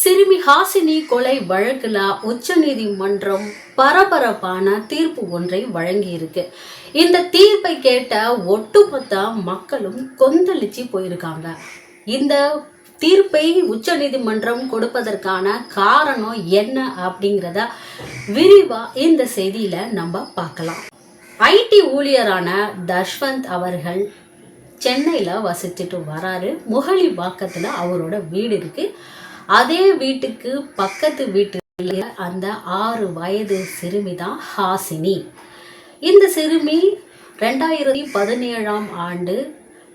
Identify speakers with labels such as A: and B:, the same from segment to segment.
A: சிறுமி ஹாசினி கொலை வழக்கில் உச்சநீதிமன்றம் பரபரப்பான தீர்ப்பு ஒன்றை வழங்கியிருக்கு. இந்த தீர்ப்பை கேட்ட ஒட்டுமொத்த மக்களும் கொந்தளிச்சு போயிருக்காங்க. இந்த தீர்ப்பை உச்சநீதிமன்றம் கொடுப்பதற்கான காரணம் என்ன அப்படிங்கிறத விரிவாக இந்த செய்தியில் நம்ம பார்க்கலாம். ஐடி ஊழியரான தஷ்வந்த் அவர்கள் சென்னையில் வசிச்சுட்டு வராரு. முகலிவாக்கத்தில் அவரோட வீடு இருக்குது அதே வீட்டுக்கு பக்கத்து வீட்டில் அந்த ஆறு வயது சிறுமி தான் ஹாசினி. இந்த சிறுமி ரெண்டாயிரத்தி பதினேழாம் ஆண்டு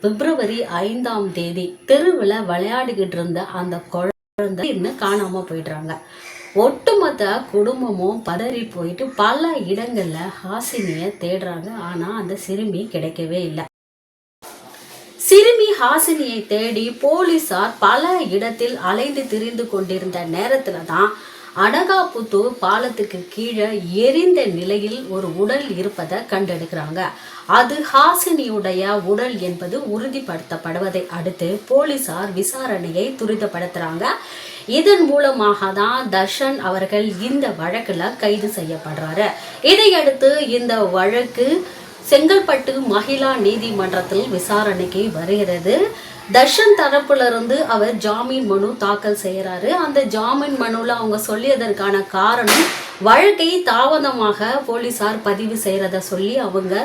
A: பிப்ரவரி ஐந்தாம் தேதி தெருவில் விளையாடிக்கிட்டு இருந்த அந்த குழந்தை இன்னும் காணாம போயிடுறாங்க. ஒட்டுமொத்த குடும்பமும் பதறி போயிட்டு பல இடங்கள்ல ஹாசினியை தேடுறாங்க. ஆனா அந்த சிறுமி கிடைக்கவே இல்லை. சிறுமி ஹாசினியை தேடி போலீசார் பல இடத்தில் அலைந்து திரிந்து கொண்டிருந்த நேரத்துல தான் அடகாபுத்தூர் பாலத்துக்கு கீழே எரிந்த நிலையில் ஒரு உடல் இருப்பதை கண்டெடுக்கிறாங்க. அது ஹாசினியுடைய உடல் என்பது உறுதிப்படுத்தப்படுவதை அடுத்து போலீசார் விசாரணையை துரிதப்படுத்துறாங்க. இதன் மூலமாக தான் தர்ஷன் அவர்கள் இந்த வழக்குல கைது செய்யப்படுறாரு. இதையடுத்து இந்த வழக்கு செங்கல்பட்டு மகிழா நீதிமன்றத்தில் விசாரணைக்கு வருகிறது. தர்ஷன் தரப்புல இருந்து அவர் ஜாமீன் மனு தாக்கல் செய்கிறாரு. அந்த ஜாமீன் மனுல அவங்க சொல்லியதற்கான காரணம் வழக்கை தாமதமாக போலீசார் பதிவு செய்யறத சொல்லி அவங்க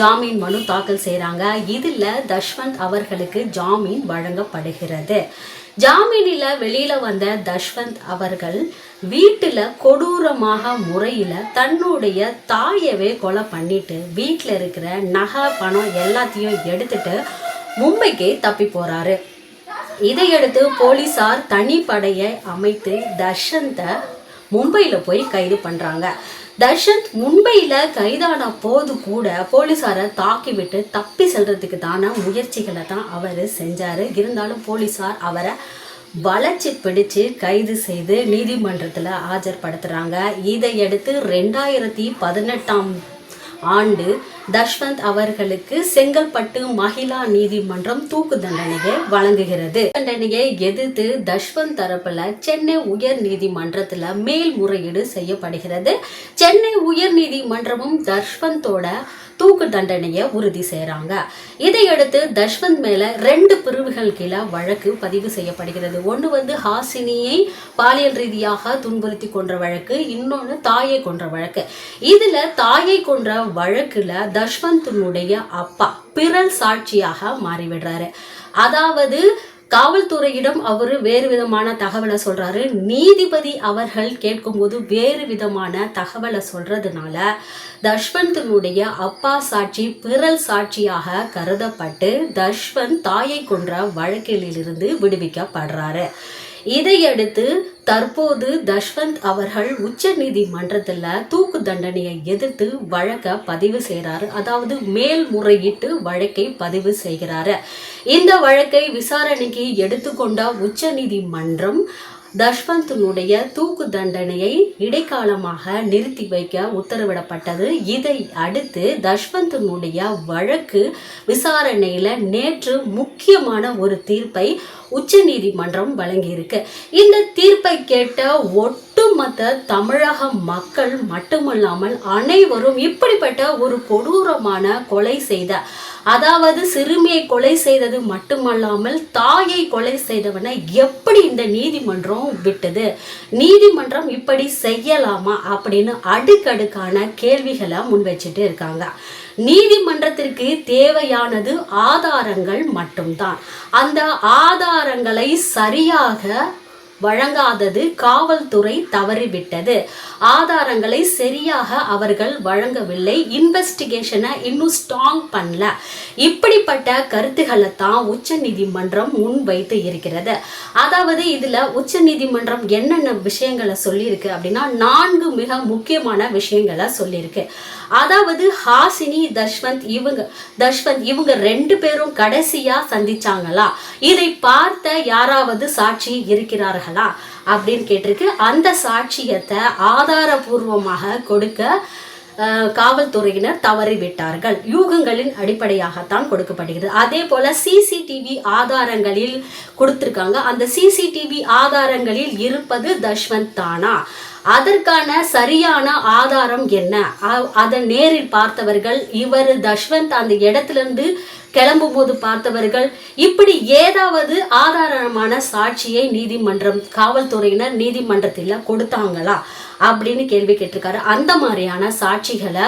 A: ஜாமீன் மனு தாக்கல் செய்கிறாங்க இதில் தஷ்வந்த் அவர்களுக்கு ஜாமீன் வழங்கப்படுகிறது. ஜாமீனில் வெளியில் வந்த தஷ்வந்த் அவர்கள் வீட்டில் கொடூரமாக முறையில் தன்னுடைய தாயவே கொலை பண்ணிட்டு வீட்டில் இருக்கிற நகை பணம் எல்லாத்தையும் எடுத்துட்டு மும்பைக்கு தப்பி போகிறாரு இதையடுத்து போலீசார் தனிப்படையை அமைத்து தர்ஷந்தை மும்பையில் போய் கைது பண்ணுறாங்க தர்ஷந்த் மும்பையில் கைதான போது கூட போலீஸாரை தாக்கிவிட்டு தப்பி செல்றதுக்கு தான முயற்சிகளை தான் அவர் செஞ்சார். இருந்தாலும் போலீசார் அவரை வளைச்சு பிடிச்சு கைது செய்து நீதிமன்றத்தில் ஆஜர்படுத்துகிறாங்க இதையடுத்து ரெண்டாயிரத்தி பதினெட்டாம் ஆண்டு தஷ்வந்த் அவர்களுக்கு செங்கல்பட்டு மகிழா நீதிமன்றம் தூக்கு தண்டனையை வழங்குகிறது. தண்டனையை எதிர்த்து தஷ்வந்த் தரப்புல சென்னை உயர் நீதிமன்றத்துல மேல்முறையீடு செய்யப்படுகிறது. சென்னை உயர் நீதிமன்றமும் தஷ்வந்தோட தூக்கு தண்டனையை உறுதி செய்கிறாங்க இதையடுத்து தஷ்வந்த் மேல ரெண்டு பிரிவுகள் கீழே வழக்கு பதிவு செய்யப்படுகிறது. ஒன்று வந்து ஹாசினியை பாலியல் ரீதியாக துன்புறுத்தி கொன்ற வழக்கு இன்னொன்று தாயை கொன்ற வழக்கு. இதுல தாயை கொன்ற வழக்குல தஷ்வந்தினுடைய அப்பா பிறல் சாட்சியாக மாறிவிடுறாரு. அதாவது காவல்துறையிடம் அவர் வேறு விதமான தகவலை சொல்றாரு. நீதிபதி அவர்கள் கேட்கும்போது வேறு விதமான தகவலை சொல்றதுனால தஷ்வந்தினுடைய அப்பா சாட்சி பிறல் சாட்சியாக கருதப்பட்டு தஷ்வந்த் தாயை கொன்ற வழக்கிலிருந்து விடுவிக்கப்படுறாரு. இதையடுத்து தற்போது தஷ்வந்த் அவர்கள் உச்ச நீதிமன்றத்தில் தூக்கு தண்டனையை எதிர்த்து வழக்க பதிவு செய்கிறாரு அதாவது மேல்முறையீட்டு வழக்கை பதிவு செய்கிறாரு. இந்த வழக்கை விசாரணைக்கு எடுத்துக்கொண்ட உச்ச நீதிமன்றம் தஷ்வந்தினுடைய தூக்கு தண்டனையை இடைக்காலமாக நிறுத்தி வைக்க உத்தரவிடப்பட்டது. இதை அடுத்து தஷ்வந்தினுடைய வழக்கு விசாரணையில் நேற்று முக்கியமான ஒரு தீர்ப்பை உச்சநீதிமன்றம் வழங்கியிருக்கு. இந்த தீர்ப்பை கேட்ட ஒட்டுமொத்த தமிழக மக்கள் மட்டுமல்லாமல் அனைவரும் இப்படிப்பட்ட ஒரு கொடூரமான கொலை செய்த அதாவது சிறுமியை கொலை செய்தது மட்டுமல்லாமல் தாயை கொலை செய்தவனை எப்படி இந்த நீதிமன்றம் விட்டது? நீதிமன்றம் இப்படி செய்யலாமா அப்படின்னு அடுக்கடுக்கான கேள்விகளை முன்வச்சுட்டு இருக்காங்க. நீதிமன்றத்திற்கு தேவையானது ஆதாரங்கள் மட்டும்தான். அந்த ஆதாரங்களை சரியாக வழங்காதது காவல்துறை தவறிவிட்டது. ஆதாரங்களை சரியாக அவர்கள் வழங்கவில்லை. இன்வெஸ்டிகேஷனை இன்னும் ஸ்ட்ராங் பண்ணல. இப்படிப்பட்ட கருத்துக்களை தான் உச்ச நீதிமன்றம் முன்வைத்து இருக்கிறது. அதாவது இதில் உச்ச நீதிமன்றம் என்னென்ன விஷயங்களை சொல்லியிருக்கு அப்படின்னா நான்கு மிக முக்கியமான விஷயங்களை சொல்லியிருக்கு. அதாவது ஹாசினி தஷ்வந்த் இவங்க தஷ்வந்த் இவங்க ரெண்டு பேரும் கடைசியா சந்திச்சாங்களா? இதை பார்த்த யாராவது சாட்சி இருக்கிறார்களா? அப்படின்னு கேட்டிருக்கு. அந்த சாட்சியத்தை ஆதாரபூர்வமாக கொடுக்க காவல்துறையினர் தவறிவிட்டார்கள் யூகங்களின் அடிப்படையாகத்தான் கொடுக்கப்படுகிறது. அதே போல சிசிடிவி ஆதாரங்களில் கொடுத்திருக்காங்க. அந்த சிசிடிவி ஆதாரங்களில் இருப்பது தஷ்வந்த் தானா? அதற்கான சரியான ஆதாரம் என்ன? அதை நேரில் பார்த்தவர்கள் இவர் தஷ்வந்த் அந்த இடத்துல இருந்து கிளம்பும் போது பார்த்தவர்கள் இப்படி ஏதாவது ஆதாரமான சாட்சியை நீதிமன்றம் காவல்துறையினர் நீதிமன்றத்தில் கொடுத்தாங்களா? அப்படின்னு கேள்வி கேட்டிருக்காரு. அந்த மாதிரியான சாட்சிகளை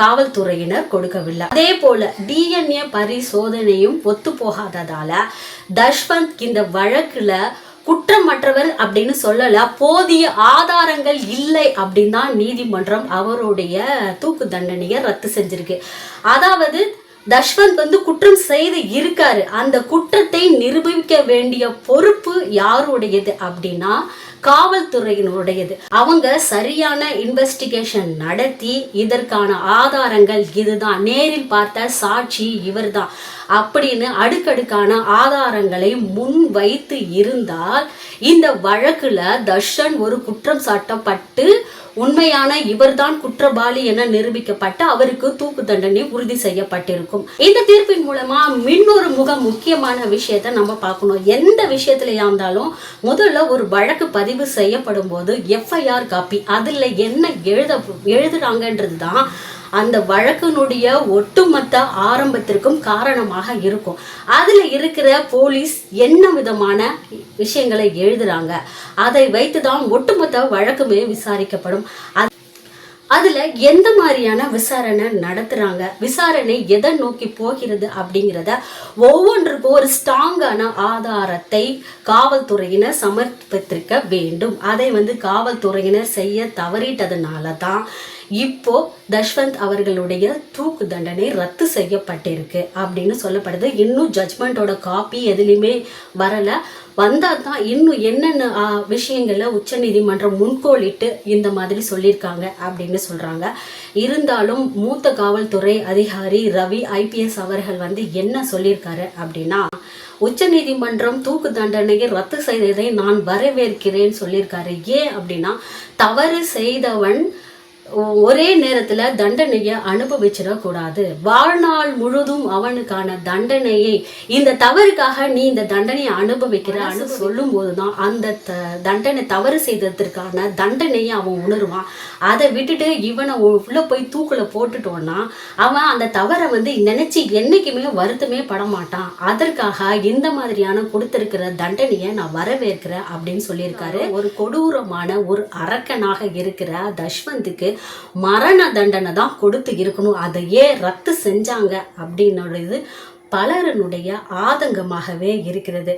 A: காவல்துறையினர் கொடுக்கவில்லை. அதே போல டிஎன்ஏ பரிசோதனையும் ஒத்து போகாததால தஷ்வந்த் இந்த வழக்குல குற்றமற்றவர் அப்படின்னு சொல்லல. போதிய ஆதாரங்கள் இல்லை அப்படின்னு தான் நீதிமன்றம் அவருடைய தூக்கு தண்டனையை ரத்து செஞ்சிருக்கு. அதாவது தஷ்வந்த் வந்து குற்றம் செய்து இருக்காரு. அந்த குற்றத்தை நிரூபிக்க வேண்டிய பொறுப்பு யாருடையது அப்படின்னா காவல்துறையினருடையது. அவங்க சரியான இன்வெஸ்டிகேஷன் நடத்தி இதற்கான ஆதாரங்கள் இதுதான். நேரில் பார்த்த சாட்சி இவர்தான். அப்படின்னு அடுக்கடுக்கான ஆதாரங்களை முன் வைத்து இருந்தால் இந்த வழக்குல தர்ஷன் ஒரு குற்றம் சாட்டப்பட்டு உண்மையான இவர்தான் குற்றவாளி என நிரூபிக்கப்பட்டு அவருக்கு தூக்கு தண்டனை உறுதி செய்யப்பட்டிருக்கும். இந்த தீர்ப்பின் மூலமா இன்னொரு முக முக்கியமான விஷயத்தை நம்ம பார்க்கணும். எந்த விஷயத்துலயா இருந்தாலும் முதல்ல ஒரு வழக்கு பதிவு செய்யப்படும் போது எஃப்ஐஆர் காப்பி. அதுல என்ன எழுத எழுதுறாங்கன்றது தான் அந்த வழக்கினுடைய ஒட்டுமொத்த ஆரம்பத்திற்கும் காரணமாக இருக்கும். அதுல இருக்கிற போலீஸ் என்ன விதமான விஷயங்களை எழுதுறாங்க அதை வைத்து தான் ஒட்டுமொத்த வழக்குமே விசாரிக்கப்படும். அது- அதுல எந்த மாதிரியான விசாரணை நடத்துறாங்க விசாரணை எதை நோக்கி போகிறது அப்படிங்கிறத ஒவ்வொன்றுக்கும் ஒரு ஸ்ட்ராங்கான ஆதாரத்தை காவல்துறையினர் சமர்ப்பித்திருக்க வேண்டும். அதை வந்து காவல்துறையினர் செய்ய தவறிட்டதுனால தான் இப்போ தஷ்வந்த் அவர்களுடைய தூக்கு தண்டனை ரத்து செய்யப்பட்டிருக்கு அப்படின்னு சொல்லப்படுது. இன்னும் ஜட்மெண்ட்டோட காப்பி எதுலேயுமே வரல. வந்தால் தான் இன்னும் என்னென்ன ஆ, விஷயங்களை உச்சநீதிமன்றம் முன்கோளிட்டு இந்த மாதிரி சொல்லியிருக்காங்க அப்படின்னு சொல்கிறாங்க இருந்தாலும் மூத்த காவல்துறை அதிகாரி ரவி ஐபிஎஸ் அவர்கள் வந்து என்ன சொல்லியிருக்காரு அப்படின்னா உச்சநீதிமன்றம் தூக்கு தண்டனையை ரத்து செய்ததை நான் வரவேற்கிறேன் சொல்லியிருக்காரு. ஏன் அப்படின்னா தவறு செய்தவன் ஒரே நேரத்துல தண்டனையை அனுபவிச்சிடக்கூடாது. வாழ்நாள் முழுதும் அவனுக்கான தண்டனையை இந்த தவறுக்காக நீ இந்த தண்டனையை அனுபவிக்கிறான்னு சொல்லும் போதுதான் அந்த த- தண்டனை தவறு செய்ததற்கான தண்டனையை அவன் உணருவான். அதை விட்டுட்டு இவனை உள்ள போய் தூக்குல போட்டுட்டோன்னா அவன் அந்த தவறை வந்து நினைச்சு என்னைக்குமே வருத்தமே பட மாட்டான் அதற்காக இந்த மாதிரியான கொடுத்திருக்கிற தண்டனையை நான் வரவேற்கிறேன் அப்படின்னு சொல்லியிருக்காரு. ஒரு கொடூரமான ஒரு அரக்கனாக இருக்கிற தஷ்வந்துக்கு மரண தண்டனை தான் கொடுத்து இருக்கணும். அதையே ரத்து செஞ்சாங்க அப்படின்னுடையது பலருடைய ஆதங்கமாகவே இருக்கிறது.